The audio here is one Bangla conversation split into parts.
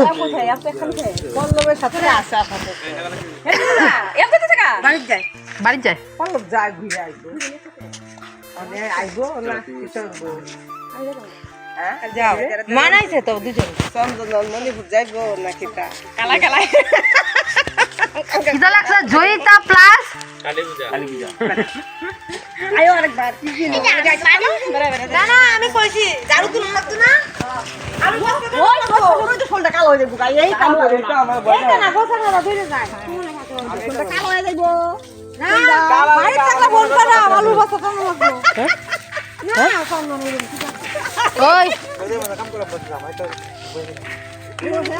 যাই যায় পল্লব যায় ঘুরে আইবো মানে না কিছু হ্যাঁ যাও মানাইছে তো দুজন চন্দন মণিপুর নাকি তা কালা কালা লাগছে জয়িতা প্লাস আয়ো আরেকবার না না আমি কইছি জারু তুল লাগতো না ওই তো ফোনটা কালো হয়ে যাব গাই এই কাম করে এটা না গোছা না ধরে যায় ফোনটা কালো হয়ে যাইবো না বাড়ি থাকলে ফোন করো আলু বসা কেমন লাগবে না কেমন ওই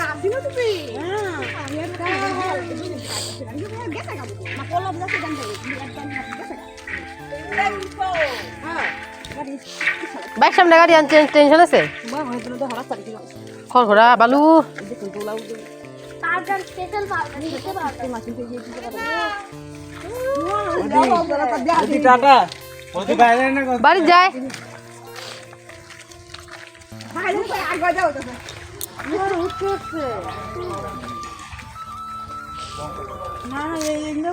আসিল তুমি বাইক সামনে গাড়ি আনছে টেনশন আছে? খড়খড়া বালু। বাড়ি যায়। না এই এমনি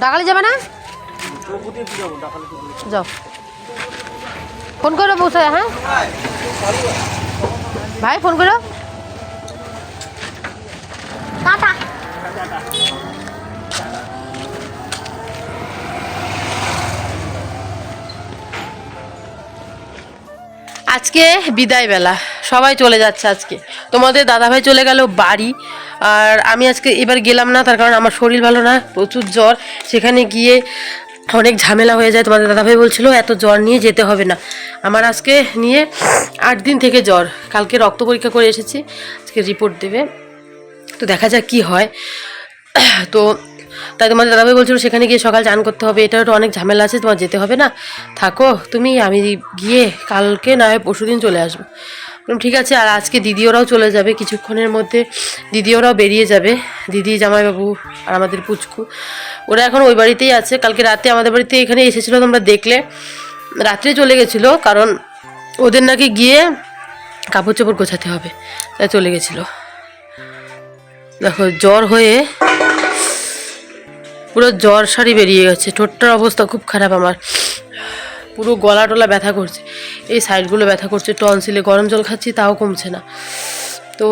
ডাকালি যাবে না? যাও। ফোন করো পৌঁছায় হ্যাঁ? ভাই ফোন করো। আজকে বিদায় বেলা সবাই চলে যাচ্ছে আজকে। তোমাদের দাদাভাই চলে গেল বাড়ি। আর আমি আজকে এবার গেলাম না, তার কারণ আমার শরীর ভালো না, প্রচুর জ্বর। সেখানে গিয়ে অনেক ঝামেলা হয়ে যায়। তোমাদের দাদাভাই বলছিল, এত জ্বর নিয়ে যেতে হবে না। আমার আজকে নিয়ে আট দিন থেকে জ্বর। কালকে রক্ত পরীক্ষা করে এসেছি। আজকে রিপোর্ট দেবে। তো দেখা যাক কি হয়। তো তাই তোমাদের দাদাভাই বলছিল সেখানে গিয়ে সকাল চান করতে হবে, এটারও অনেক ঝামেলা আছে, তোমার যেতে হবে না। থাকো, তুমি, আমি গিয়ে কালকে না হয় পরশু দিন চলে আসব। ঠিক আছে, আর আজকে দিদি ওরাও চলে যাবে কিছুক্ষণের মধ্যে দিদি ওরাও বেরিয়ে যাবে, দিদি, জামাইবাবু আর আমাদের পুচকু। ওরা এখন ওই বাড়িতেই আছে, কালকে রাতে আমাদের বাড়িতে এখানে এসেছিল তোমরা দেখলে। রাত্রে চলে গেছিল, কারণ ওদের নাকি গিয়ে কাপড় চোপড় গোছাতে হবে, তাই চলে গেছিল। দেখো, জ্বর হয়ে পুরো জ্বর সারি বেরিয়ে গেছে। ঠোঁটটার অবস্থা খুব খারাপ আমার। পুরো গলা টলা ব্যথা করছে। এই সাইডগুলো ব্যথা করছে, টনসিলে গরম জল খাচ্ছি, তাও কমছে না। তো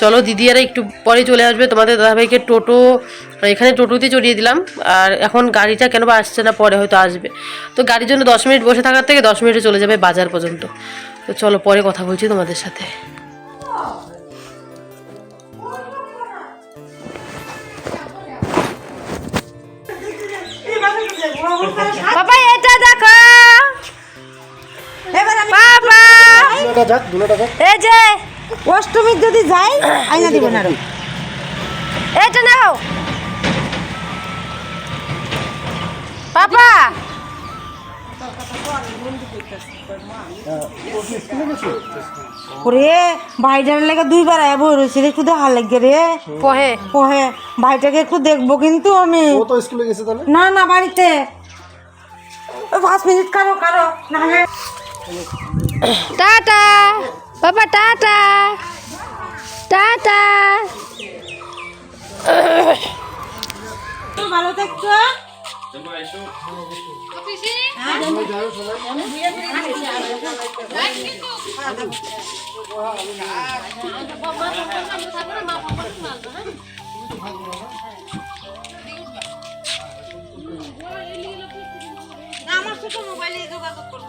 চলো, দিদি আর একটু পরে চলে আসবে। তোমাদের দাদাভাইকে টোটো, এখানে টোটোতে চড়িয়ে দিলাম। আর এখন গাড়িটা কেন বা আসছে না, পরে হয়তো আসবে। তো গাড়ির জন্য দশ মিনিট বসে থাকার থেকে দশ মিনিটে চলে যাবে বাজার পর্যন্ত। তো চলো, পরে কথা বলছি তোমাদের সাথে। বাবা এটা দেখো। বাবা। এই যে অষ্টমীর যদি যাই আইনা দিব না। এটা নাও। পাপা ওরে ভাইটার লেগে দুইবার আয় বই রয়েছে একটু দেখা লাগে রে। পহে। পহে ভাইটাকে একটু দেখব কিন্তু আমি। ও তো স্কুলে গেছে তাহলে? না না বাড়িতে। পাঁচ মিনিট কারও কারও না টাটা বাবা টাটা। টাটা। ভালো থাকছো আমার সাথে মোবাইলে যোগাযোগ করব।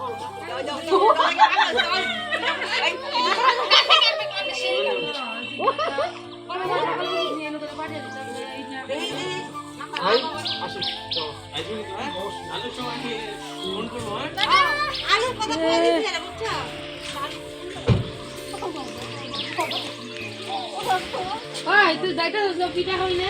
আলুর কথা বলে দিচ্ছি বুঝছ ওই তুই পিঠা না।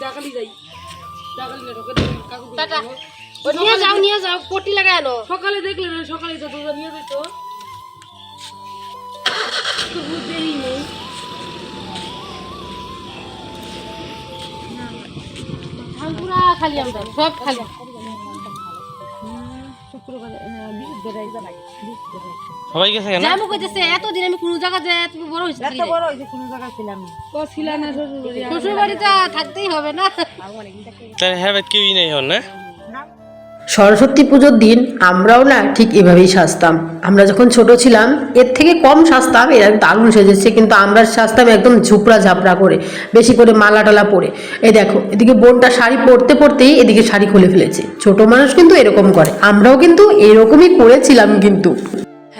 ডাকালি যাই। ডাকালি না ঢোকে কাকু নিয়ে যাও নিয়ে যাও লাগায় আনো। সকালে দেখলে সকালে তো তোমরা নিয়ে যেত তবু দেরি নেই ধান খালি। আমরা সব খালি সবাই গেছে কেন? জামু কইতেছে এতদিন আমি কোনো জায়গা যায় তুমি বড় হইছে এত বড় হয়েছে কোনো জায়গায় ছিলাম। ও ছিল না শ্বশুর বাড়িতে থাকতেই হবে না। তাহলে হ্যাঁ কেউই নেই হন না? সরস্বতী পুজোর দিন আমরাও না ঠিক এভাবেই সাজতাম। আমরা যখন ছোট ছিলাম, এর থেকে কম সাজতাম, এরা দারুণ সেজেছে, কিন্তু আমরা সাজতাম একদম ঝুপড়া ঝাপড়া করে, বেশি করে মালা টালা পরে। এই দেখো, এদিকে বোনটা শাড়ি পরতে পরতেই এদিকে শাড়ি খুলে ফেলেছে। ছোট মানুষ কিন্তু এরকম করে, আমরাও কিন্তু এরকমই করেছিলাম কিন্তু।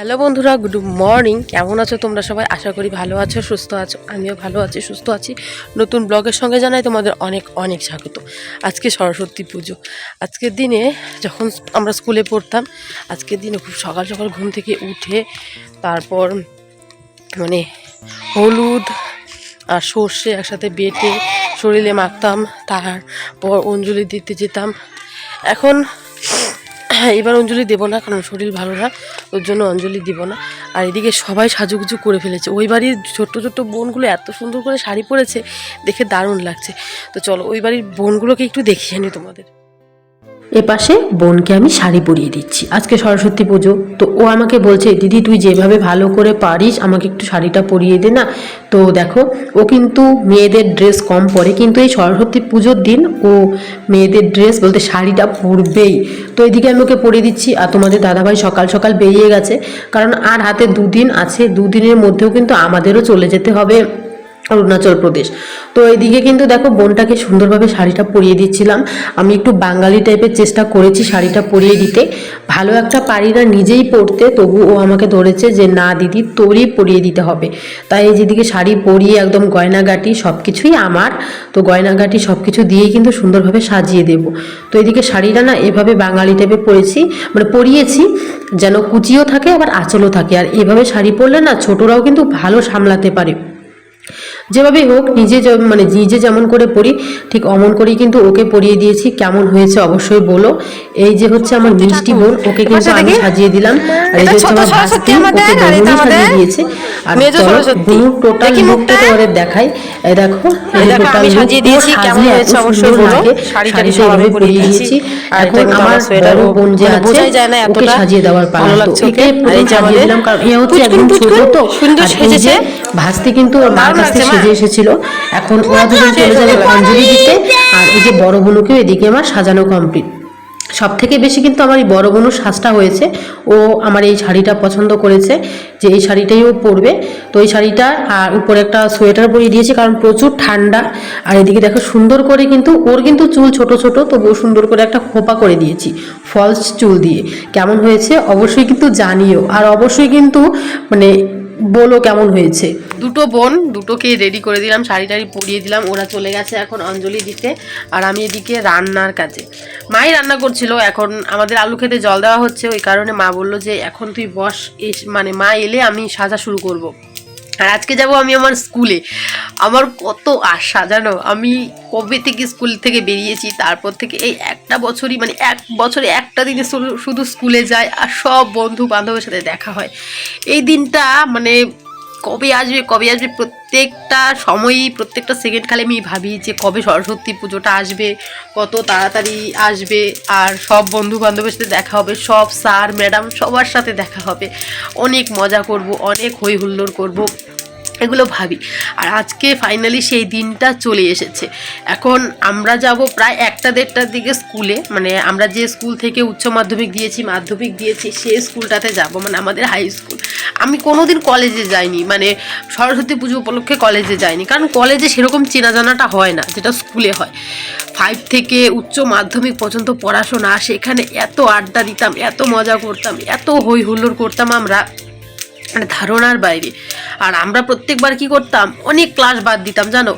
হ্যালো বন্ধুরা, গুড মর্নিং। কেমন আছো তোমরা সবাই? আশা করি ভালো আছো, সুস্থ আছো। আমিও ভালো আছি, সুস্থ আছি। নতুন ব্লগের সঙ্গে জানাই তোমাদের অনেক অনেক স্বাগত। আজকে সরস্বতী পুজো। আজকের দিনে যখন আমরা স্কুলে পড়তাম, আজকের দিনে খুব সকাল সকাল ঘুম থেকে উঠে তারপর মানে হলুদ আর সর্ষে একসাথে বেটে শরীরে মাখতাম, তারপর অঞ্জলি দিতে যেতাম। এখন এবার অঞ্জলি দেবো না, কারণ শরীর ভালো না। ওর জন্য অঞ্জলি দিব না। আর এদিকে সবাই সাজুগুজু করে ফেলেছে। ওই বাড়ির ছোট্ট ছোট্ট বোনগুলো এত সুন্দর করে শাড়ি পরেছে, দেখে দারুণ লাগছে। তো চলো, ওই বাড়ির বোনগুলোকে একটু দেখিয়ে নি তোমাদের। এপাশে বোনকে আমি শাড়ি পরিয়ে দিচ্ছি। আজকে সরস্বতী পুজো, তো ও আমাকে বলছে, দিদি, তুই যেভাবে ভালো করে পারিস, আমাকে একটু শাড়িটা পরিয়ে দে না। তো দেখো, ও কিন্তু মেয়েদের ড্রেস কম পরে, কিন্তু এই সরস্বতী পুজোর দিন ও মেয়েদের ড্রেস বলতে শাড়িটা পরবেই। তো এদিকে আমি ওকে পরিয়ে দিচ্ছি, আর তোমাদের দাদাভাই সকাল সকাল বেরিয়ে গেছে। কারণ আর হাতে দুদিন আছে, দুদিনের মধ্যেও কিন্তু আমাদেরও চলে যেতে হবে। অরুণাচল প্রদেশ। তো এইদিকে কিন্তু দেখো বোনটাকে সুন্দরভাবে শাড়িটা পরিয়ে দিচ্ছিলাম। আমি একটু বাঙালি টাইপের চেষ্টা করেছি শাড়িটা পরিয়ে দিতে। ভালো একটা পারি না নিজেই পরতে, তবু ও আমাকে ধরেছে যে, না দিদি, তোরই পরিয়ে দিতে হবে। তাই এই যেদিকে শাড়ি পরিয়ে একদম গয়নাগাটি সব কিছুই আমার, তো গয়নাগাটি সব কিছু দিয়েই কিন্তু সুন্দরভাবে সাজিয়ে দেব। তো এদিকে শাড়িটা না এভাবে বাঙালি টাইপে পরেছি মানে পরিয়েছি, যেন কুচিও থাকে আবার আঁচলও থাকে। আর এভাবে শাড়ি পরলে না ছোটরাও কিন্তু ভালো সামলাতে পারে। যেভাবেই হোক নিজে মানে নিজে যেমন করে পড়ি ঠিক অমন করেই কিন্তু ওকে পরিয়ে দিয়েছি। কেমন হয়েছে অবশ্যই বলো। এই যে হচ্ছে আমার মিষ্টি বোন ওকে কিন্তু আমি সাজিয়ে দিলাম। আর এই যে হচ্ছে আমার ভাস্তি ওকে বেলুনই সাজিয়ে দিয়েছে। আর চলো বুনুর টোটাল লুকটা তোমাদের দেখাই। এই দেখো এই যে টোটাল সাজিয়ে দিয়েছি। কেমন হয়েছে অবশ্যই বলো। শাড়িটা এভাবে পরিয়ে দিয়েছি। এখন আমার বড় বোন যে আছে বোঝাই যায় না ওকে সাজিয়ে দেওয়ার পালা। তো একে সাজিয়ে দিলাম কারণ এ হচ্ছে একদম ছোট তো। সুন্দর সেজেছে। ভাস্তি কিন্তু ওর মার কাছ থেকে সেজে এসেছিল। এখন ওরা দুজন চলে যাবে অঞ্জলি দিতে। আর এই যে বড় বোনকেও এদিকে আমার সাজানো কমপ্লিট সব থেকে বেশি কিন্তু আমার এই বড় বোনুর সাজটা হয়েছে। ও আমার এই শাড়িটা পছন্দ করেছে যে এই শাড়িটাই ও পরবে। তো এই শাড়িটা আর উপরে একটা সোয়েটার পরিয়ে দিয়েছে কারণ প্রচুর ঠান্ডা। আর এদিকে দেখো সুন্দর করে কিন্তু ওর কিন্তু চুল ছোট ছোট তবুও সুন্দর করে একটা খোপা করে দিয়েছি ফলস চুল দিয়ে। কেমন হয়েছে অবশ্যই কিন্তু জানিও। আর অবশ্যই কিন্তু মানে বলো কেমন হয়েছে দুটো বোন দুটোকে রেডি করে দিলাম, শাড়ি টাড়ি পরিয়ে দিলাম, ওরা চলে গেছে এখন অঞ্জলি দিতে, আর আমি এদিকে রান্নার কাজে মাই রান্না করছিল, এখন আমাদের আলু খেতে জল দেওয়া হচ্ছে, ওই কারণে মা বলল যে, এখন তুই বস মানে মা এলে আমি সাজা শুরু করব। আর আজকে যাব আমি আমার স্কুলে। আমার কত আশা জানো? আমি কবে থেকে স্কুল থেকে বেরিয়েছি, তারপর থেকে এই একটা বছরই মানে এক বছরে একটা দিনে শুধু- স্কুলে যায় আর সব বন্ধু বান্ধবের সাথে দেখা হয়। এই দিনটা মানে কবে আসবে কবে আসবে, প্রত্যেকটা সময়ই, প্রত্যেকটা সেকেন্ড খালি আমি ভাবি যে কবে সরস্বতী পুজোটা আসবে, কত তাড়াতাড়ি আসবে, আর সব বন্ধু বান্ধবের সাথে দেখা হবে, সব স্যার ম্যাডাম সবার সাথে দেখা হবে। অনেক মজা করব, অনেক হই হুল্লোড় করব। এগুলো ভাবি। আর আজকে ফাইনালি সেই দিনটা চলে এসেছে। এখন আমরা যাব প্রায় একটা দেড়টার দিকে স্কুলে। মানে আমরা যে স্কুল থেকে উচ্চ মাধ্যমিক দিয়েছি মাধ্যমিক দিয়েছি, সেই স্কুলটাতে যাব মানে আমাদের হাই স্কুল আমি কোনোদিন কলেজে যাইনি মানে সরস্বতী পুজো উপলক্ষে কলেজে যাইনি। কারণ কলেজে সেরকম চেনা জানাটা হয় না, যেটা স্কুলে হয়। ফাইভ থেকে উচ্চ মাধ্যমিক পর্যন্ত পড়াশোনা, সেখানে এত আড্ডা দিতাম, এত মজা করতাম, এত হই হুল্লোড় করতাম আমরা। মানে ধারণার বাইরে। আর আমরা প্রত্যেকবার কি করতাম, অনেক ক্লাস বাদ দিতাম, জানো?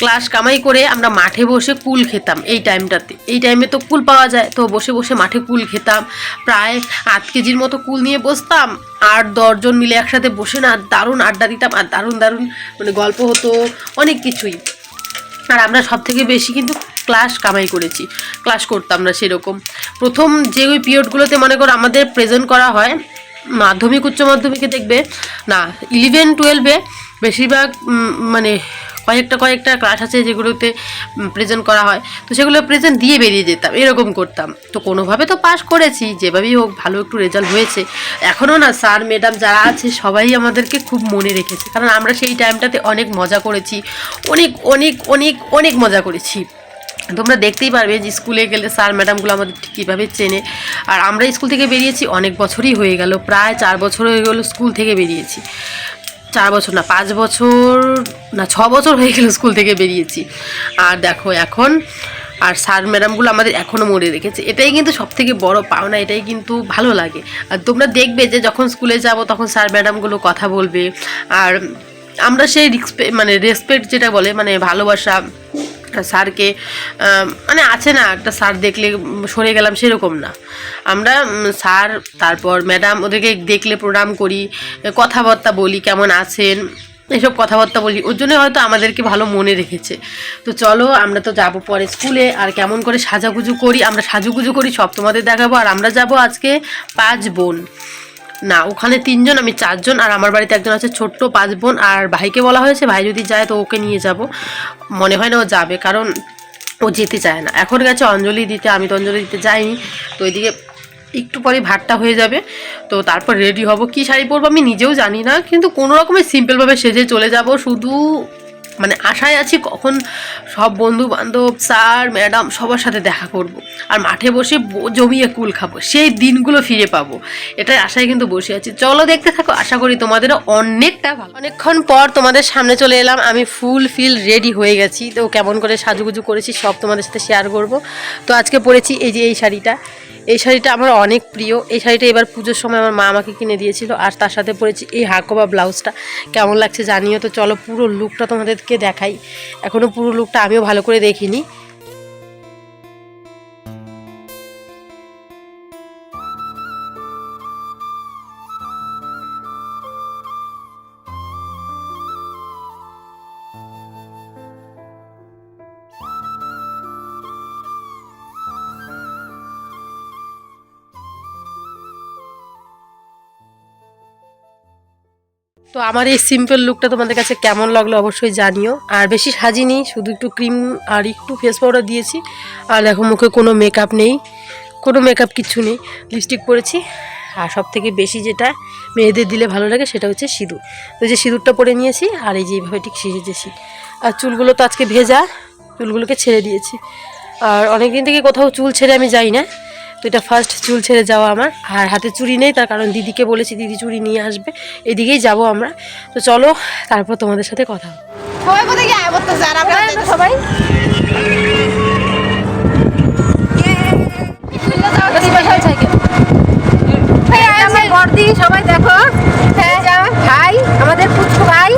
ক্লাস কামাই করে আমরা মাঠে বসে কুল খেতাম এই টাইমটাতে এই টাইমে তো কুল পাওয়া যায়, তো বসে বসে মাঠে কুল খেতাম। প্রায় আট কেজির মতো কুল নিয়ে বসতাম। আর দশজন মিলে একসাথে বসে না, দারুণ আড্ডা দিতাম আর দারুণ দারুণ মানে গল্প হতো, অনেক কিছুই। আর আমরা সব থেকে বেশি কিন্তু ক্লাস কামাই করেছি। ক্লাস করতাম না সেরকম। প্রথম যে ওই পিরিয়ডগুলোতে মনে করো আমাদের প্রেজেন্ট করা হয় মাধ্যমিক, উচ্চ মাধ্যমিকে দেখবে, না ইলেভেন টুয়েলভে বেশিরভাগ মানে কয়েকটা কয়েকটা ক্লাস আছে যেগুলোতে প্রেজেন্ট করা হয়। তো সেগুলো প্রেজেন্ট দিয়ে বেরিয়ে যেতাম, এরকম করতাম। তো কোনোভাবে তো পাস করেছি, যেভাবেই হোক, ভালো একটু রেজাল্ট হয়েছে। এখনও না স্যার ম্যাডাম যারা আছে, সবাই আমাদেরকে খুব মনে রেখেছে। কারণ আমরা সেই টাইমটাতে অনেক মজা করেছি, অনেক অনেক অনেক অনেক মজা করেছি। তোমরা দেখতেই পারবে যে স্কুলে গেলে স্যার ম্যাডামগুলো আমাদের ঠিক কীভাবে চেনে। আর আমরা স্কুল থেকে বেরিয়েছি, অনেক বছরই হয়ে গেল, প্রায় চার বছর হয়ে গেল স্কুল থেকে বেরিয়েছি। চার বছর না, পাঁচ বছর না, ছ বছর হয়ে গেল স্কুল থেকে বেরিয়েছি। আর দেখো এখন, আর স্যার ম্যাডামগুলো আমাদের এখনও মনে রেখেছে। এটাই কিন্তু সব থেকে বড় পাওনা, এটাই কিন্তু ভালো লাগে। আর তোমরা দেখবে যে যখন স্কুলে যাব তখন স্যার ম্যাডামগুলো কথা বলবে। আর আমরা সেই রিসপে মানে রেসপেক্ট যেটা বলে মানে ভালোবাসা স্যারকে মানে আছে না, একটা স্যার দেখলে সরে গেলাম সেরকম না। আমরা স্যার, তারপর ম্যাডাম ওদেরকে দেখলে প্রণাম করি, কথাবার্তা বলি, কেমন আছেন, এসব কথাবার্তা বলি। ওর জন্য হয়তো আমাদেরকে ভালো মনে রেখেছে। তো চলো, আমরা তো যাব পরে স্কুলে, আর কেমন করে সাজাগুজু করি, আমরা সাজুগুজু করি, সব তোমাদের দেখাবো, আর আমরা যাব আজকে পাঁচ বোন। না, ওখানে তিনজন, আমি চারজন, আর আমার বাড়িতে একজন আছে ছোট্ট পাঁচ বোন আর ভাইকে বলা হয়েছে, ভাই যদি যায় তো ওকে নিয়ে যাব। মনে হয় না ও যাবে, কারণ ও যেতে চায় না। এখন গেছে অঞ্জলি দিতে, আমি তো অঞ্জলি দিতে যাইনি, তো ওইদিকে একটু পরে ভাতটা হয়ে যাবে, তো তারপর রেডি হব। কি শাড়ি পরবো আমি নিজেও জানি না, কিন্তু কোনো রকমের সিম্পলভাবে সেজে চলে যাব, শুধু মানে আশায় আছি কখন সব বন্ধু বান্ধব স্যার, ম্যাডাম সবার সাথে দেখা করব। আর মাঠে বসে জমিয়ে কুল খাব। সেই দিনগুলো ফিরে পাবো। এটাই আশায় কিন্তু বসে আছি। চলো দেখতে থাকো, আশা করি তোমাদেরও অনেকটা ভালো। অনেকক্ষণ পর তোমাদের সামনে চলে এলাম। আমি ফুল ফিল রেডি হয়ে গেছি। তো কেমন করে সাজুগুজু করেছি সব তোমাদের সাথে শেয়ার করব। তো আজকে পরেছি এই যে এই শাড়িটা। এই শাড়িটা আমার অনেক প্রিয়। এই শাড়িটা এবার পুজোর সময় আমার মা আমাকে কিনে দিয়েছিল আর তার সাথে পরেছি এই হাকোবা ব্লাউজটা। কেমন লাগছে জানিও? তো চলো পুরো লুকটা তোমাদেরকে দেখাই। এখনও পুরো লুকটা আমিও ভালো করে দেখিনি। তো আমার এই সিম্পল লুকটা তোমাদের কাছে কেমন লাগল অবশ্যই জানিও। আর বেশি সাজিনি, শুধু একটু ক্রিম আর একটু ফেস পাউডার দিয়েছি। আর দেখো মুখে কোনো মেকআপ নেই, কোনো মেকআপ কিচ্ছু নেই। লিপস্টিক পরেছি, আর সব থেকে বেশি যেটা মেয়েদের দিলে ভালো লাগে সেটা হচ্ছে সিঁদুর। তো যে সিঁদুরটা পরে নিয়েছি, আর এই যে এইভাবে ঠিক সেজেছি আর চুলগুলো তো আজকে ভেজা, চুলগুলোকে ছেড়ে দিয়েছি। আর অনেক দিন থেকে কোথাও চুল ছেড়ে আমি যাই না। তো এটা ফার্স্ট চুল ছেড়ে যাওয়া আমার। আর হাতে চুরি নেই তার কারণ দিদিকে বলেছি দিদি চুরি নিয়ে আসবে। এদিকেই যাব আমরা। তো চলো তারপর তোমাদের সাথে কথা সবাই হ্যাঁ, হ্যাঁ, সবাই। দেখো। ভাই আমাদের ভাই।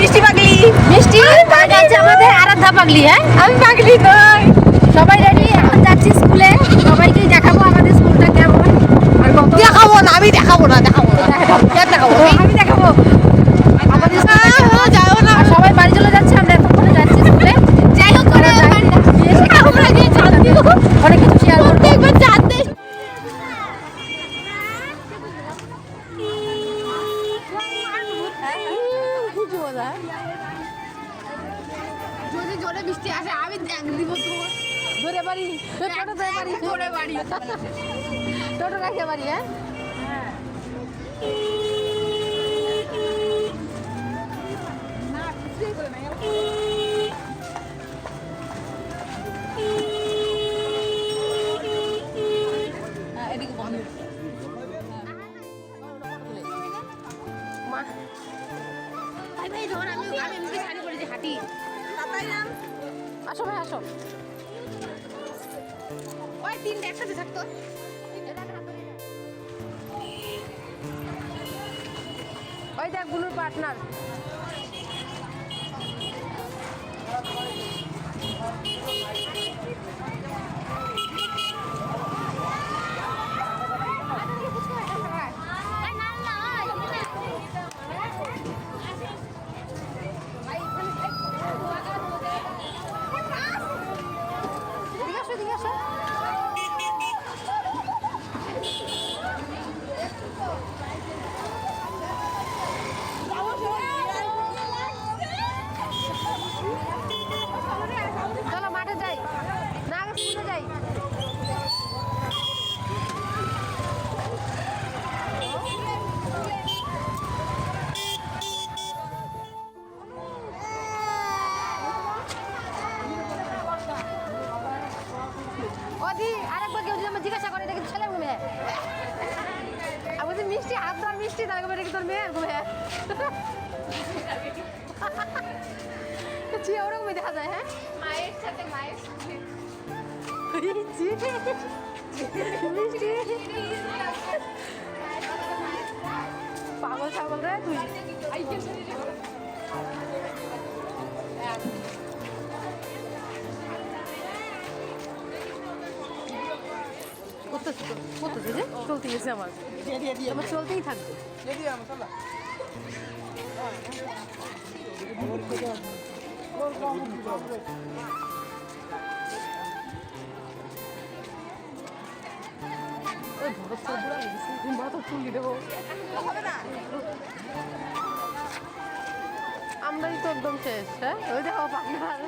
মিষ্টি পাগলি। মিষ্টি? আমাদের আরাধ্যা পাগলি হ্যাঁ? আমি পাগলি নই। সবাই রেডি এখন যাচ্ছি স্কুলে। সবাইকে দেখাবো আমাদের স্কুলটা কেমন। আর কত দেখাবো না আমি দেখাবো না দেখাবো দেখাবো। আমি দেখাবো। আমাদের যাও না? সবাই বাড়ি চলে যাচ্ছি ওই দেখ গুলুর পার্টনার মিষ্টি তার এটা কি তোর মেয়ে ঘুমে ছি ওরকমই দেখা যায় হ্যাঁ? মায়ের সাথে মায়ের মিষ্টি পাগল ছাগল রে তুই। করতেছি তো, করতেছি যে চলতে গেছে আমার আমার চলতেই থাকবে ওই ভরত তো বুড়া হয়ে গেছে তুমি মাথা চুলি দেবো আমরাই তো একদম শেষ হ্যাঁ ওই দেখো পাকনার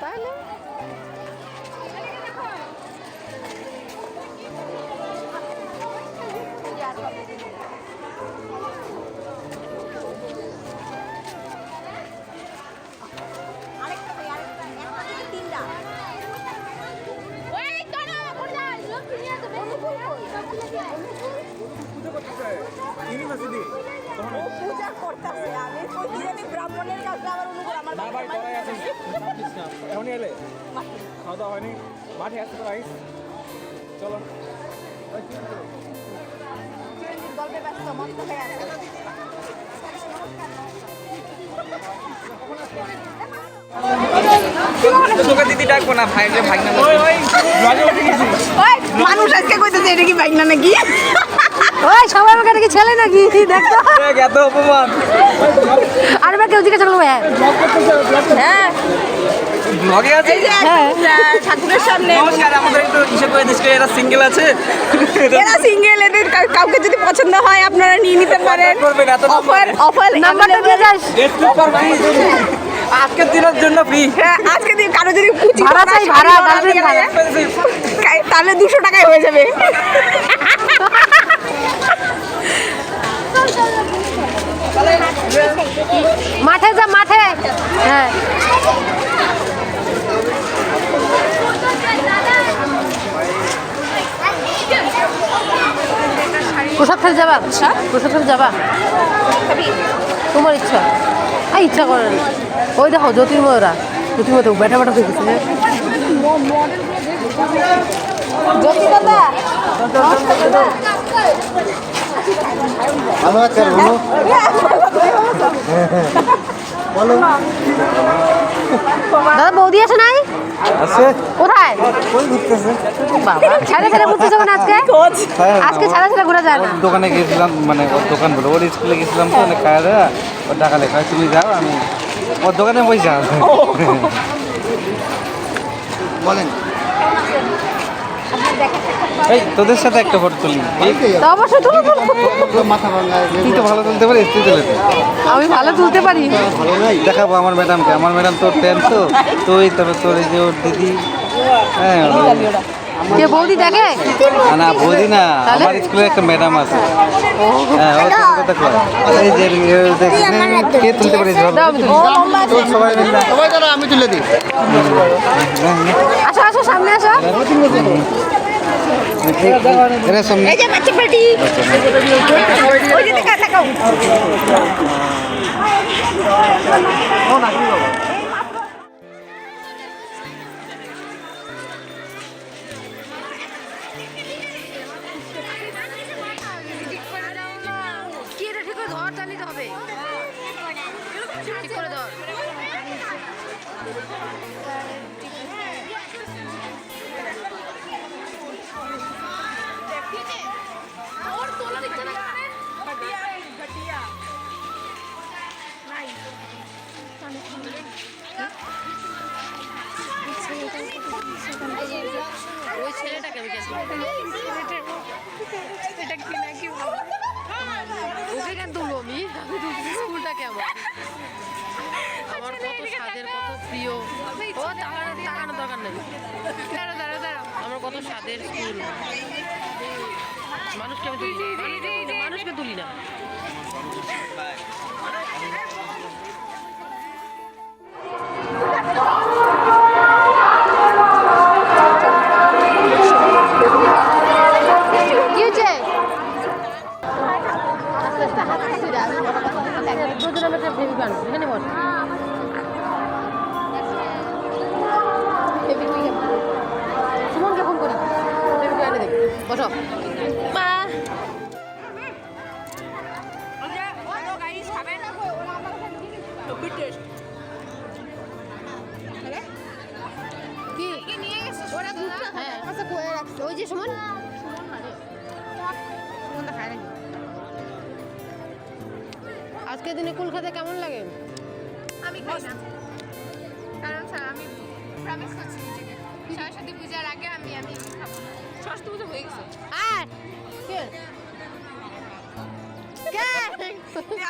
তাহলে পূজা করতেছে। আমি প্রতিদিনই ব্রাহ্মণের কাছে আবার অনুকূল আমার না ভাই এলে? খাওয়া দাওয়া হয়নি? মাঠে আসতে তো আইস চলো। গল্পে ব্যস্ত মস্ত হয়ে আছে। দিদি ডাকবো না ভাই ভাই না ওই মানুষ আজকে কইতেছে এটা কি বাইক না নাকি? ওই সবাই আমাকে নাকি ছেলে নাকি? দেখতো এত অপমান। আর এবার কেউ জিজ্ঞাসা করব হ্যাঁ। হ্যাঁ। ব্লগে আছে? ঠাকুরের সামনে। নমস্কার আমাদের একটু ইসে করে দিস এরা সিঙ্গেল আছে? এরা সিঙ্গেল এদের কাউকে যদি পছন্দ হয় আপনারা নিয়ে নিতে পারেন। করবেন, এত নাম্বার অফার অফার নাম্বারটা দিয়ে যাস। আজকের দিনের জন্য ফ্রি হ্যাঁ আজকে দিন কারও যদি কুচি ভাড়া চাই, ভাড়া। তাহলে দুশো টাকায় হয়ে যাবে। মাঠে যা মাঠে। হ্যাঁ। প্রসাদ যাবা? প্রসাদ? যাবা? তোমার ইচ্ছা। আর ইচ্ছা করে না। ওই দেখো জ্যোতির্ময়রা। জ্যোতির্ময় তো বেটা বেটা হয়ে গেছে জ্যোতি দাদা বৌদি আছে নাই? আছে। কোথায়? কই ঘুরতেছে? ছেড়ে ছেড়ে ঘুরতে যখন আজকে হ্যাঁ, আজকে? ছেড়ে ছেড়ে ঘুরে যায় না। দোকানে গেছিলাম মানে ওর দোকান বলে ওর স্কুলে গেছিলাম তো অনেক খাওয়া দাওয়া ওর টাকা লেখা তুমি যাও আমি ওর দোকানে পয়সা আছে বলেন। এই তোদের সাথে একটা ফটো তুলি। তো অবশ্যই তুলো তুলো। মাথা ভাঙা তুই তো ভালো তুলতে পারিস তুই তুলে আমি ভালো তুলতে পারি। দেখাবো আমার ম্যাডামকে আমার ম্যাডাম তোর টেন তো। তুই তারপর তোর এই যে ওর দিদি। হ্যাঁ যে বৌদি দেখে? না, না বৌদি না আমার স্কুলে একটা ম্যাডাম আছে। হ্যাঁ ও তোর কথা কয় এই যে কে তুলতে সবাই সবাই আমি তুলে দিই। আসো আসো সামনে আসো। এরা সামনে। কি ঠিক করে ধর ওই ছেলেটাকে আমি কেন ওকে কেন তুলবো আমি আমি তুলছি স্কুলটাকে আমার কত স্বাদের কত প্রিয়। ও তাকানো তাকানোর দরকার নেই। দাঁড়া দাঁড়া দাঁড়া আমার কত স্বাদের স্কুল। মানুষকে আমি তুলি মানুষকে তুলি না, মানুষকে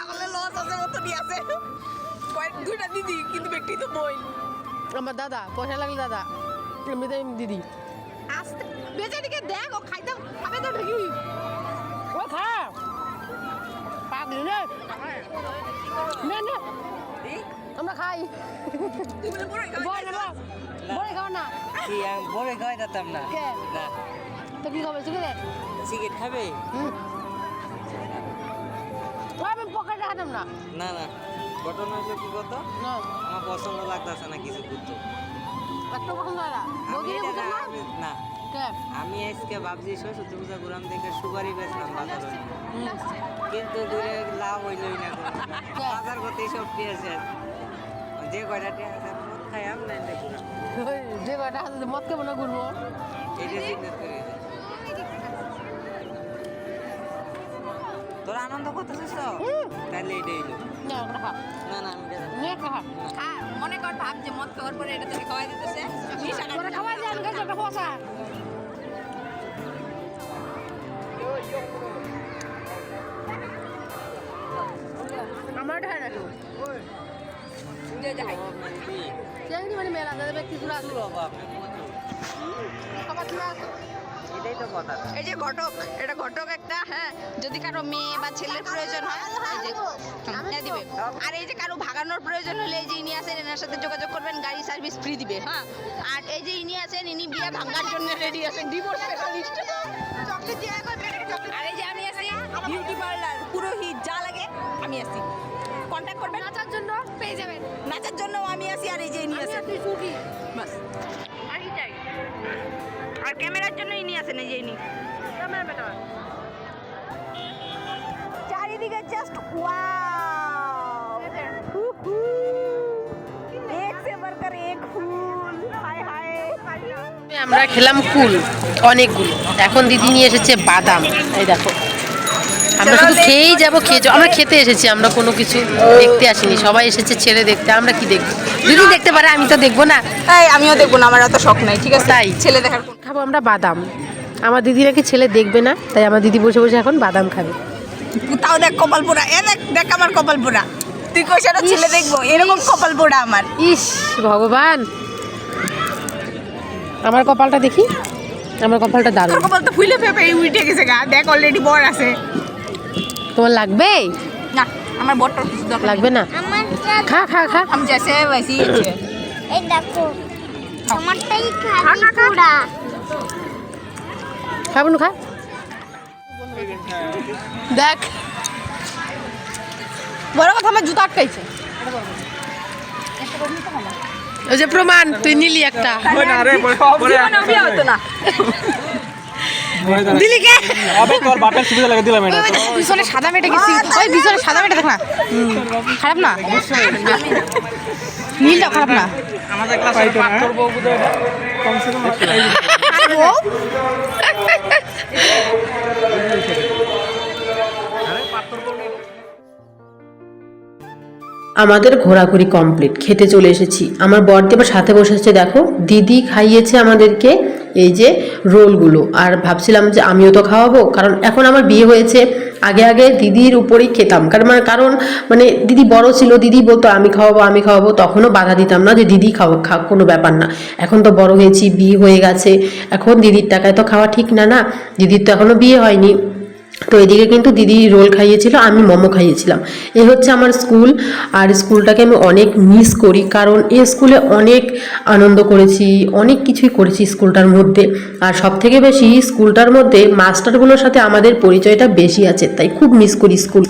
আমাদের লস আছে মতো নিয়ে আছে। কয়েক দুইটা দিদি কিন্তু ব্যক্তি তো বই। আমার দাদা পয়সা লাগলে দাদা এমনিতে আমি দিদি। আসতে বেঁচে দিকে দেখ ও খাইতে খাবে তো নাকি ও খা। পাগলি রে। না না। আমরা খাই। বয় না বয় খাও না। কি আমি বলে খাওয়াই যেতাম না? কে? না। তো কি খাবে? সিগারেট সিগারেট খাবে? হুম। না। না না। ঘটনা হলো কি কত না। আমার পছন্দ লাগতেছে না কিছু ঘুরতে একটা পছন্দ হয় না? আমি বৌদিরে না না? আমি আজকে ভাবছি সরস্বতী পূজা ঘুরাম দেখে সুপারি বেচলাম বাজারে। কিন্তু দূরে লাভ হইলই না কে? বাজার করতে সব পেয়েছে যে কয়টা আছে মদ খাই আম নাই দেখুন যে কয়টা হাতে মদ কেমন ঘুরবো? এটা সিগনেট করে তোরা আনন্দ করতেছিস তো? তাহলে এটাই না আমি মনে কর ভাব যে মদ খাওয়ার পরে এটা তোকে খাওয়াই দিতেছে। দিয়ে আমি খাইছি একটা পয়সা আমার না কেউ মানে মেলা ব্যক্তি গুলো আসলো খাবার এটাই তো কথা। এই যে ঘটক এটা ঘটক একটা হ্যাঁ যদি কারও মেয়ে বা ছেলের প্রয়োজন হয় এই যে হুম, দিবে। আর এই যে কারও ভাগানোর প্রয়োজন হলে এই যে ইনি আছেন এনার সাথে যোগাযোগ করবেন গাড়ি সার্ভিস ফ্রি দিবে হ্যাঁ। আর এই যে ইনি আছেন ইনি বিয়ে ভাঙার জন্য রেডি আছেন ডিভোর্স স্পেশালিস্ট আর এই যে আমি আছি বিউটি পার্লার পুরোহিত যা লাগে আমি আছি। কন্ট্যাক্ট করবেন? নাচার জন্য পেয়ে যাবেন। নাচার জন্য আমি আছি আর এই যে ইনি আছেন। ইনি আসে না যে চারিদিকে জাস্ট আমরা খেলাম কুল অনেকগুলো। এখন দিদি নিয়ে এসেছে বাদাম। এই দেখো। আমরা শুধু খেয়েই যাব খেয়ে আমরা খেতে এসেছি আমরা কোনো কিছু দেখতে আসিনি। সবাই এসেছে ছেড়ে দেখতে আমরা কি দেখব? দিদি দেখতে পারে আমি তো দেখব না। তাই আমিও দেখব না আমার এত শখ নাই ঠিক আছে? তাই। ছেলে দেখার খাব আমরা বাদাম। আমার দিদি নাকি ছেলে দেখবে না? তাই আমার দিদি বসে বসে এখন বাদাম খাবে। তাও দেখ কপাল পোড়া। এ দেখ দেখ আমার কপাল পোড়া। তুই কই সেটা ছেলে দেখব? এরকম কপাল পোড়া আমার। ইস ভগবান। আমার কপালটা দেখি? আমার কপালটা দারুণ। কপালটা ফুলে ফেপে উঠে গেছে গা। দেখ অলরেডি বর আছে। তোমার লাগবে? না আমার বরটা লাগবে না? খা খা খা। আমি জেসে वैसी এই দেখো আমারটাই খা খা খা। পুরা খা খা দেখ। বড় কথা আমার জুতো আটকাইছে। ওই যে প্রমাণ তুই নিলি একটা। দিলি কে? আবে তোর বাপের সুবিধা লাগে দিলাম এটা। পিছনে সাদা মেটে গেছি ওই পিছনে সাদা মেটে দেখ না। খারাপ না? নীলটা খারাপ না? আমাদের ক্লাসে পাত্তর বউ বুঝে কমসে কম আমাদের ঘোরাঘুরি কমপ্লিট খেতে চলে এসেছি। আমার বরদি আবার সাথে বসেছে দেখো। দিদি খাইয়েছে আমাদেরকে এই যে রোলগুলো। আর ভাবছিলাম যে আমিও তো খাওয়াবো, কারণ এখন আমার বিয়ে হয়েছে। আগে আগে দিদির উপরেই খেতাম। কারণ মানে কারণ মানে দিদি বড় ছিল, দিদি বলতো, আমি খাওয়াবো আমি খাওয়াবো। তখনও বাধা দিতাম না যে দিদি খাও খা, কোনো ব্যাপার না। এখন তো বড় হয়েছি, বিয়ে হয়ে গেছে। এখন দিদির টাকায় তো খাওয়া ঠিক না না। দিদির তো এখনও বিয়ে হয়নি। তো এদিকে কিন্তু দিদি রোল খাইয়েছিল, আমি মোমো খাইয়েছিলাম। এ হচ্ছে আমার স্কুল, আর স্কুলটাকে আমি অনেক মিস করি, কারণ এ স্কুলে অনেক আনন্দ করেছি, অনেক কিছুই করেছি স্কুলটার মধ্যে। আর সব থেকে বেশি স্কুলটার মধ্যে মাস্টারগুলোর সাথে আমাদের পরিচয়টা বেশি আছে, তাই খুব মিস করি স্কুল